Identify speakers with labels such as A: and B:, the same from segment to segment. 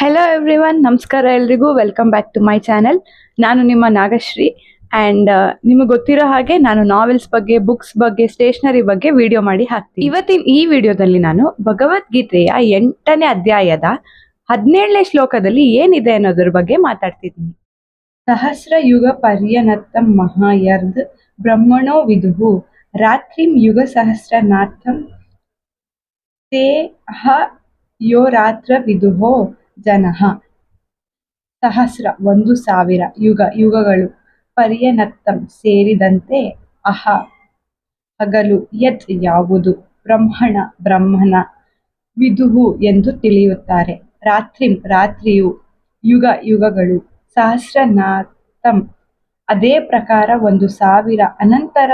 A: Hello everyone ನಮಸ್ಕಾರ ಎಲ್ರಿಗೂ. Welcome back to my channel ನಾನು ನಿಮ್ಮ ನಾಗಶ್ರೀ ಆ್ಯಂಡ್ ನಿಮಗೆ ಗೊತ್ತಿರೋ ಹಾಗೆ ನಾನು ನಾವೆಲ್ಸ್ ಬಗ್ಗೆ ಬುಕ್ಸ್ ಬಗ್ಗೆ ಸ್ಟೇಷನರಿ ಬಗ್ಗೆ ವಿಡಿಯೋ ಮಾಡಿ ಹಾಕ್ತೀನಿ. ಇವತ್ತಿನ ಈ ವಿಡಿಯೋದಲ್ಲಿ ನಾನು ಭಗವದ್ಗೀತೆಯ ಎಂಟನೇ ಅಧ್ಯಾಯದ ಹದಿನೇಳನೇ ಶ್ಲೋಕದಲ್ಲಿ ಏನಿದೆ ಅನ್ನೋದ್ರ ಬಗ್ಗೆ ಮಾತಾಡ್ತಿದ್ದೀನಿ. ಸಹಸ್ರ ಯುಗ ಪರ್ಯನತ್ತಂ ಮಹಾಯರ್ಧ ಬ್ರಹ್ಮಣೋ ವಿದುಹು. ರಾತ್ರಿಂ ಯುಗ ಸಹಸ್ರನಾಥಂ. ತೇ ಹ ಯೋ ರಾತ್ರ ವಿದುಹೋ. ಜನಃ. ಸಹಸ್ರ, ಒಂದು ಸಾವಿರ ಯುಗ, ಯುಗಗಳು ಪರ್ಯನತ್ತಂ ಸೇರಿದಂತೆ ಅಹ. ಹಗಲು ಯತ್ ಯಾವುದು? ಬ್ರಹ್ಮಣ, ಬ್ರಹ್ಮನ ವಿದುಹು ಎಂದು ತಿಳಿಯುತ್ತಾರೆ. ರಾತ್ರಿಂ, ರಾತ್ರಿಯು ಯುಗ, ಯುಗಗಳು ಸಹಸ್ರನಾಥಂ. ಅದೇ ಪ್ರಕಾರ ಒಂದು ಸಾವಿರ ಅನಂತರ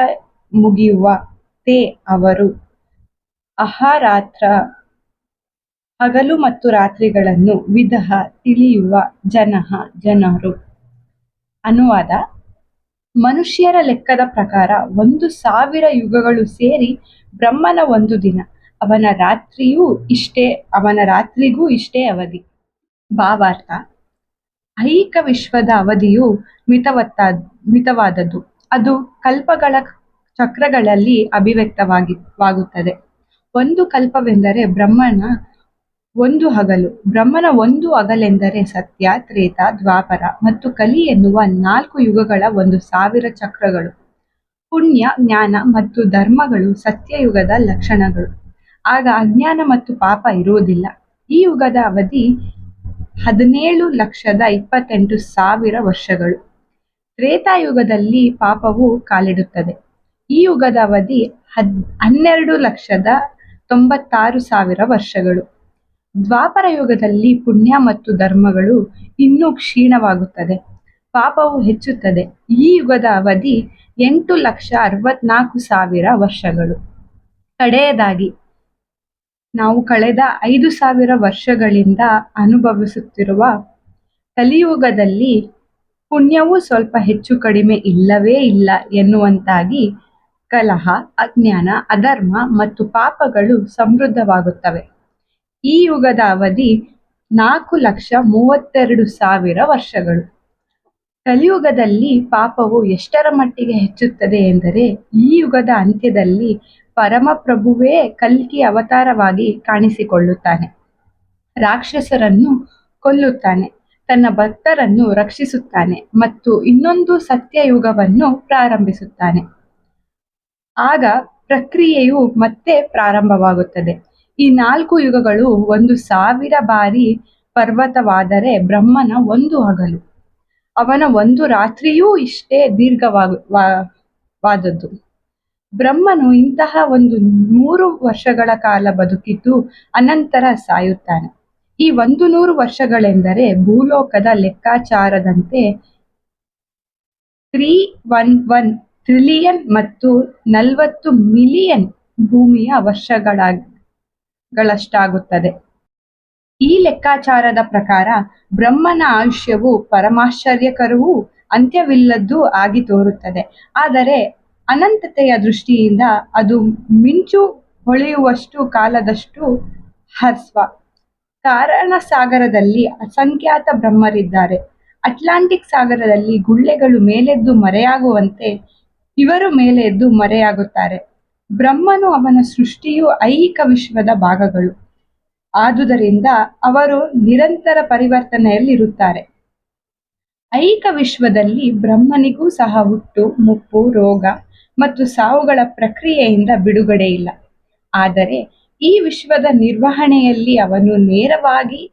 A: ಮುಗಿಯುವ ತೇ ಅವರು. ಅಹರಾತ್ರ ಹಗಲು ಮತ್ತು ರಾತ್ರಿಗಳನ್ನು ವಿಧಹ, ತಿಳಿಯುವ ಜನಹ, ಜನರು. ಅನುವಾದ, ಮನುಷ್ಯರ ಲೆಕ್ಕದ ಪ್ರಕಾರ ಒಂದು ಸಾವಿರ ಯುಗಗಳು ಸೇರಿ ಬ್ರಹ್ಮನ ಒಂದು ದಿನ. ಅವನ ರಾತ್ರಿಯೂ ಇಷ್ಟೇ, ಅವನ ರಾತ್ರಿಗೂ ಇಷ್ಟೇ ಅವಧಿ. ಭಾವಾರ್ಥ, ಐಹಿಕ ವಿಶ್ವದ ಅವಧಿಯು ಮಿತವತ್ತ, ಮಿತವಾದದ್ದು. ಅದು ಕಲ್ಪಗಳ ಚಕ್ರಗಳಲ್ಲಿ ಅಭಿವ್ಯಕ್ತವಾಗಿವಾಗುತ್ತದೆ ಒಂದು ಕಲ್ಪವೆಂದರೆ ಬ್ರಹ್ಮನ ಒಂದು ಹಗಲು. ಬ್ರಹ್ಮನ ಒಂದು ಹಗಲೆಂದರೆ ಸತ್ಯ, ತ್ರೇತ, ದ್ವಾಪರ ಮತ್ತು ಕಲಿ ಎನ್ನುವ ನಾಲ್ಕು ಯುಗಗಳ ಒಂದು ಸಾವಿರ ಚಕ್ರಗಳು. ಪುಣ್ಯ, ಜ್ಞಾನ ಮತ್ತು ಧರ್ಮಗಳು ಸತ್ಯಯುಗದ ಲಕ್ಷಣಗಳು. ಆಗ ಅಜ್ಞಾನ ಮತ್ತು ಪಾಪ ಇರುವುದಿಲ್ಲ. ಈ ಯುಗದ ಅವಧಿ ಹದಿನೇಳು ಲಕ್ಷದ ಇಪ್ಪತ್ತೆಂಟು ಸಾವಿರ ವರ್ಷಗಳು. ತ್ರೇತಾಯುಗದಲ್ಲಿ ಪಾಪವು ಕಾಲಿಡುತ್ತದೆ. ಈ ಯುಗದ ಅವಧಿ ಹದ್ ಹನ್ನೆರಡು ಲಕ್ಷದ ತೊಂಬತ್ತಾರು ಸಾವಿರ ವರ್ಷಗಳು. ದ್ವಾಪರ ಯುಗದಲ್ಲಿ ಪುಣ್ಯ ಮತ್ತು ಧರ್ಮಗಳು ಇನ್ನೂ ಕ್ಷೀಣವಾಗುತ್ತದೆ. ಪಾಪವು ಹೆಚ್ಚುತ್ತದೆ. ಈ ಯುಗದ ಅವಧಿ ಎಂಟು ಲಕ್ಷ ಅರವತ್ನಾಲ್ಕು ಸಾವಿರ ವರ್ಷಗಳು. ಕಡೆಯದಾಗಿ ನಾವು ಕಳೆದ ಐದು ಸಾವಿರ ವರ್ಷಗಳಿಂದ ಅನುಭವಿಸುತ್ತಿರುವ ಕಲಿಯುಗದಲ್ಲಿ ಪುಣ್ಯವು ಸ್ವಲ್ಪ ಹೆಚ್ಚು ಕಡಿಮೆ ಇಲ್ಲವೇ ಇಲ್ಲ ಎನ್ನುವಂತಾಗಿ ಕಲಹ, ಅಜ್ಞಾನ, ಅಧರ್ಮ ಮತ್ತು ಪಾಪಗಳು ಸಮೃದ್ಧವಾಗುತ್ತವೆ. ಈ ಯುಗದ ಅವಧಿ ನಾಲ್ಕು ಲಕ್ಷ ಮೂವತ್ತೆರಡು ಸಾವಿರ ವರ್ಷಗಳು. ಕಲಿಯುಗದಲ್ಲಿ ಪಾಪವು ಎಷ್ಟರ ಮಟ್ಟಿಗೆ ಹೆಚ್ಚುತ್ತದೆ ಎಂದರೆ ಈ ಯುಗದ ಅಂತ್ಯದಲ್ಲಿ ಪರಮಪ್ರಭುವೇ ಕಲ್ಕಿ ಅವತಾರವಾಗಿ ಕಾಣಿಸಿಕೊಳ್ಳುತ್ತಾನೆ. ರಾಕ್ಷಸರನ್ನು ಕೊಲ್ಲುತ್ತಾನೆ, ತನ್ನ ಭಕ್ತರನ್ನು ರಕ್ಷಿಸುತ್ತಾನೆ ಮತ್ತು ಇನ್ನೊಂದು ಸತ್ಯಯುಗವನ್ನು ಪ್ರಾರಂಭಿಸುತ್ತಾನೆ. ಆಗ ಪ್ರಕ್ರಿಯೆಯು ಮತ್ತೆ ಪ್ರಾರಂಭವಾಗುತ್ತದೆ. ಈ ನಾಲ್ಕು ಯುಗಗಳು ಒಂದು ಸಾವಿರ ಬಾರಿ ಪರ್ವತವಾದರೆ ಬ್ರಹ್ಮನ ಒಂದು ಹಗಲು. ಅವನ ಒಂದು ರಾತ್ರಿಯೂ ಇಷ್ಟೇ ದೀರ್ಘವಾದದ್ದು. ಬ್ರಹ್ಮನು ಇಂತಹ ಒಂದು ನೂರು ವರ್ಷಗಳ ಕಾಲ ಬದುಕಿದ್ದು ಅನಂತರ ಸಾಯುತ್ತಾನೆ. ಈ ಒಂದು ನೂರು ವರ್ಷಗಳೆಂದರೆ ಭೂಲೋಕದ ಲೆಕ್ಕಾಚಾರದಂತೆ ತ್ರೀ ಒನ್ ಒನ್ ಟ್ರಿಲಿಯನ್ ಮತ್ತು ನಲವತ್ತು ಮಿಲಿಯನ್ ಭೂಮಿಯ ವರ್ಷಗಳಷ್ಟಾಗುತ್ತದೆ ಈ ಲೆಕ್ಕಾಚಾರದ ಪ್ರಕಾರ ಬ್ರಹ್ಮನ ಆಯುಷ್ಯವು ಪರಮಾಶ್ಚರ್ಯಕರವೂ ಅಂತ್ಯವಿಲ್ಲದ್ದು ಆಗಿ ತೋರುತ್ತದೆ. ಆದರೆ ಅನಂತತೆಯ ದೃಷ್ಟಿಯಿಂದ ಅದು ಮಿಂಚು ಹೊಳೆಯುವಷ್ಟು ಕಾಲದಷ್ಟು ಹಸ್ವ ಕಾರಣ ಸಾಗರದಲ್ಲಿ ಅಸಂಖ್ಯಾತ ಬ್ರಹ್ಮರಿದ್ದಾರೆ. ಅಟ್ಲಾಂಟಿಕ್ ಸಾಗರದಲ್ಲಿ ಗುಳ್ಳೆಗಳು ಮೇಲೆದ್ದು ಮರೆಯಾಗುವಂತೆ ಇವರು ಮೇಲೆ ಎದ್ದು ಮರೆಯಾಗುತ್ತಾರೆ. ಬ್ರಹ್ಮನು ಅವನ ಸೃಷ್ಟಿಯು ಐಹಿಕ ವಿಶ್ವದ ಭಾಗಗಳು. ಆದುದರಿಂದ ಅವರು ನಿರಂತರ ಪರಿವರ್ತನೆಯಲ್ಲಿರುತ್ತಾರೆ. ಐಹಿಕ ವಿಶ್ವದಲ್ಲಿ ಬ್ರಹ್ಮನಿಗೂ ಸಹ ಹುಟ್ಟು, ಮುಪ್ಪು, ರೋಗ ಮತ್ತು ಸಾವುಗಳ ಪ್ರಕ್ರಿಯೆಯಿಂದ ಬಿಡುಗಡೆ ಇಲ್ಲ. ಆದರೆ ಈ ವಿಶ್ವದ ನಿರ್ವಹಣೆಯಲ್ಲಿ ಅವನು ನೇರವಾಗಿ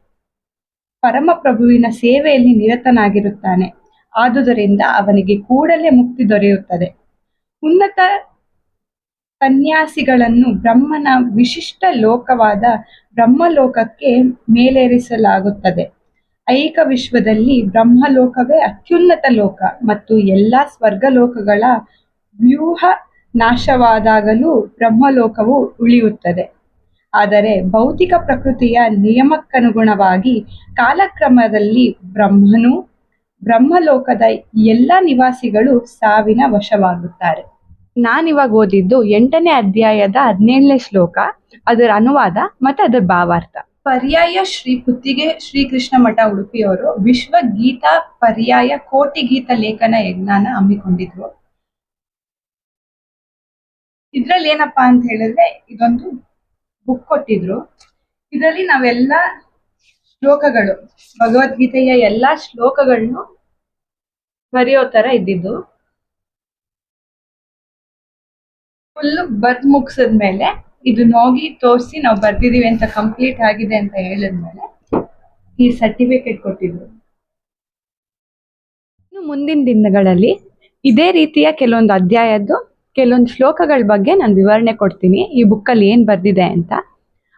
A: ಪರಮಪ್ರಭುವಿನ ಸೇವೆಯಲ್ಲಿ ನಿರತನಾಗಿರುತ್ತಾನೆ. ಆದುದರಿಂದ ಅವನಿಗೆ ಕೂಡಲೇ ಮುಕ್ತಿ ದೊರೆಯುತ್ತದೆ. ಉನ್ನತ ಸನ್ಯಾಸಿಗಳನ್ನು ಬ್ರಹ್ಮನ ವಿಶಿಷ್ಟ ಲೋಕವಾದ ಬ್ರಹ್ಮಲೋಕಕ್ಕೆ ಮೇಲೇರಿಸಲಾಗುತ್ತದೆ. ಐಕ ವಿಶ್ವದಲ್ಲಿ ಬ್ರಹ್ಮಲೋಕವೇ ಅತ್ಯುನ್ನತ ಲೋಕ ಮತ್ತು ಎಲ್ಲಾ ಸ್ವರ್ಗಲೋಕಗಳ ವ್ಯೂಹ ನಾಶವಾದಾಗಲೂ ಬ್ರಹ್ಮಲೋಕವು ಉಳಿಯುತ್ತದೆ. ಆದರೆ ಭೌತಿಕ ಪ್ರಕೃತಿಯ ನಿಯಮಕ್ಕನುಗುಣವಾಗಿ ಕಾಲಕ್ರಮದಲ್ಲಿ ಬ್ರಹ್ಮನು ಬ್ರಹ್ಮಲೋಕದ ಎಲ್ಲ ನಿವಾಸಿಗಳು ಸಾವಿನ ವಶವಾಗುತ್ತಾರೆ. ನಾನಿವಾಗ ಓದಿದ್ದು ಎಂಟನೇ ಅಧ್ಯಾಯದ ಹದಿನೇಳನೇ ಶ್ಲೋಕ, ಅದರ ಅನುವಾದ ಮತ್ತು ಅದರ ಭಾವಾರ್ಥ. ಪರ್ಯಾಯ ಶ್ರೀ ಪುತ್ತಿಗೆ ಶ್ರೀಕೃಷ್ಣ ಮಠ ಉಡುಪಿಯವರು ವಿಶ್ವ ಗೀತಾ ಪರ್ಯಾಯ ಕೋಟಿ ಗೀತ ಲೇಖನ ಯಜ್ಞಾನ ಹಮ್ಮಿಕೊಂಡಿದ್ರು. ಇದ್ರಲ್ಲಿ ಏನಪ್ಪಾ ಅಂತ ಹೇಳಿದ್ರೆ ಇದೊಂದು ಬುಕ್ ಕೊಟ್ಟಿದ್ರು. ಇದರಲ್ಲಿ ನಾವೆಲ್ಲ ಶ್ಲೋಕಗಳು, ಭಗವದ್ಗೀತೆಯ ಎಲ್ಲಾ ಶ್ಲೋಕಗಳನ್ನು ಬರೆಯೋ ತರ ಇದ್ದಿದ್ದು. ಫುಲ್ ಬರ್ದ್ ಮುಗಿಸಿದ್ಮೇಲೆ ಇದನ್ನ ಹೋಗಿ ತೋರಿಸಿ ನಾವು ಬರ್ದಿದೀವಿ ಅಂತ ಕಂಪ್ಲೀಟ್ ಆಗಿದೆ ಅಂತ ಹೇಳಿದ್ಮೇಲೆ ಈ ಸರ್ಟಿಫಿಕೇಟ್ ಕೊಟ್ಟಿದ್ರು. ಇನ್ನು ಮುಂದಿನ ದಿನಗಳಲ್ಲಿ ಇದೇ ರೀತಿಯ ಕೆಲವೊಂದು ಅಧ್ಯಾಯದ್ದು, ಕೆಲವೊಂದು ಶ್ಲೋಕಗಳ ಬಗ್ಗೆ ನಾನು ವಿವರಣೆ ಕೊಡ್ತೀನಿ. ಈ ಬುಕ್ಕಲ್ಲಿ ಏನು ಬರೆದಿದೆ ಅಂತ.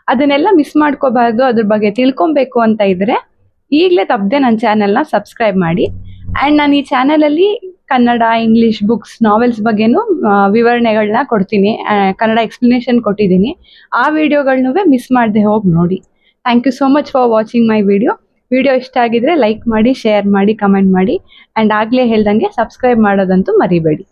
A: ಅದನ್ನೆಲ್ಲ ಮಿಸ್ ಮಾಡ್ಕೋಬಾರ್ದು, ಅದ್ರ ಬಗ್ಗೆ ತಿಳ್ಕೊಬೇಕು ಅಂತ ಇದ್ರೆ ಈಗಲೇ ತಪ್ಪದೆ ನನ್ನ ಚಾನೆಲ್ನ ಸಬ್ಸ್ಕ್ರೈಬ್ ಮಾಡಿ. ಆ್ಯಂಡ್ ನಾನು ಈ ಚಾನಲಲ್ಲಿ ಕನ್ನಡ ಇಂಗ್ಲಿಷ್ ಬುಕ್ಸ್ ನಾವೆಲ್ಸ್ ಬಗ್ಗೆನೂ ವಿವರಣೆಗಳನ್ನ ಕೊಡ್ತೀನಿ. ಕನ್ನಡ ಎಕ್ಸ್ಪ್ಲನೇಷನ್ ಕೊಟ್ಟಿದ್ದೀನಿ. ಆ ವಿಡಿಯೋಗಳನ್ನು ಮಿಸ್ ಮಾಡದೆ ಹೋಗಿ ನೋಡಿ. Thank you so much for watching my video video ಇಷ್ಟ ಆಗಿದ್ರೆ ಲೈಕ್ ಮಾಡಿ ಶೇರ್ ಮಾಡಿ ಕಮೆಂಟ್ ಮಾಡಿ. ಆ್ಯಂಡ್ ಆಗಲೇ ಹೇಳ್ದಂಗೆ ಸಬ್ಸ್ಕ್ರೈಬ್ ಮಾಡೋದಂತೂ ಮರಿಬೇಡಿ.